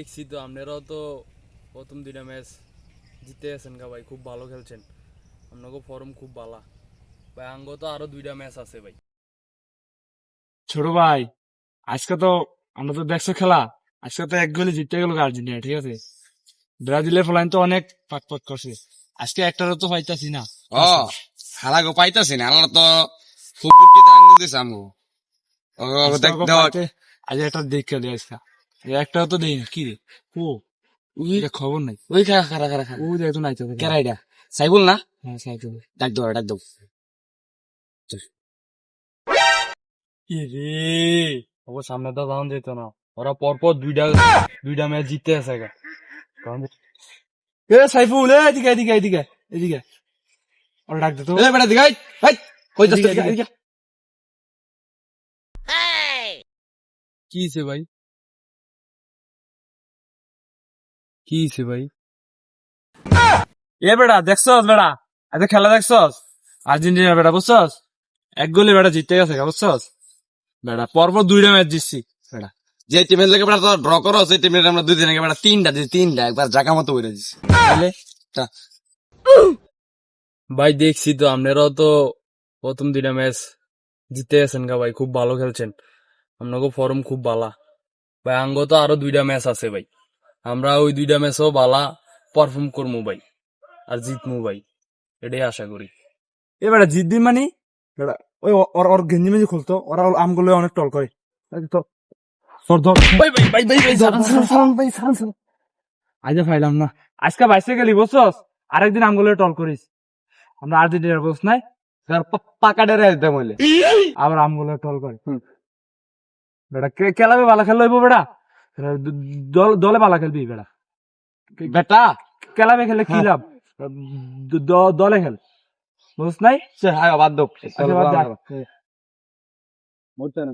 দেখছি তো আপনারাও তো প্রথম দিনে ম্যাচ জিতে আছেন গা ভাই খুব ভালো খেলছেন। আপনাকে ফর্ম খুব ভালো ভাই আঙ্গ তো আরও দুইটা ম্যাচ আছে ভাই। ছোট ভাই আজকে তো আমরা তো দেখছ খেলা। আজকে তো এক গোলে জিতে গেল আর্জেন্টিনা ঠিক আছে? ব্রাজিলের ফলাইন তো অনেক পাটপট করছে। আজকে একটারও তো পাইতাছি না। ও হারা গো পাইতাছি না আমরা তো খুব বুকিতে আঙ্গুল দিছে আমগো। ও দেখ দেওয়া আজ একটা দেখে দে আজকে। একটাও তো দেই না কি রে? ও এটা খবর নাই। ওই খা খারা খারা খা ও দেখ তো নাই তো কেরাইডা সাইবুল না? হ্যাঁ সাইকেল ডাক দাও ডাক দাও। রে ও সামনে তো যেত না। ওরা পরপর দুইটা দুইটা ম্যাচ জিতে আছে এ সাইফুল এ এদিকে এদিকে এদিকে এদিকে। ওরা ডাক দে তো। এ বেটা দিগাই হাই কই যাস এদিকে। কি ভাই? কি হয়েছে ভাই? এ বেটা দেখছস বেটা আজ খেলা দেখছস? আর্জেন্টিনা বেটা বুঝছস? এক গোলে বেটা জিতে গেছে গা, বুঝছস? বেটা পরপর দুইটা ম্যাচ জিতছি বেটা যে টিমের লেগে বেটা তো ড্র করো সেই টিমের আমরা দুই দিন আগে বেটা তিনটা দিছি তিনটা একবার জায়গা মতো বইরে দিছি। তাহলে? ভাই দেখছি তো আপনারাও তো প্রথম দুইটা ম্যাচ জিতে গেছেন গা ভাই খুব ভালো খেলছেন। আপনাকে ফর্ম খুব ভালো ভাই আঙ্গ তো আরও দুইটা ম্যাচ আছে ভাই। আমরা ওই দুইটা ম্যাচও ভালো পারফর্ম করব ভাই আর জিতমু ভাই এটাই আশা করি। এ বেটা জিদ্দি মানি বেটা ওই ওর ওর গেঞ্জি মেঞ্জি খুলতো ওরা আমগুলো অনেক টল করে। তো। আজকে পাইলাম না। আজকে বাইসে গেলি বুঝছস? আরেকদিন আমগুলো টল করিস। আমরা আর্জেন্টিনার বুঝ নাই পাকা ডেরে দিতাম হইলে আবার আমগুলো টল করে। বেটা কে- খেলাবে ভালো খেললো হইব বেটা দল পালা খেলবি বেড়া। বেটা! খেলাবে খেলে কি লাভ? দলে খেল। বুঝছ নাই? সে হায় বাদ বাদ দে। বুঝছেন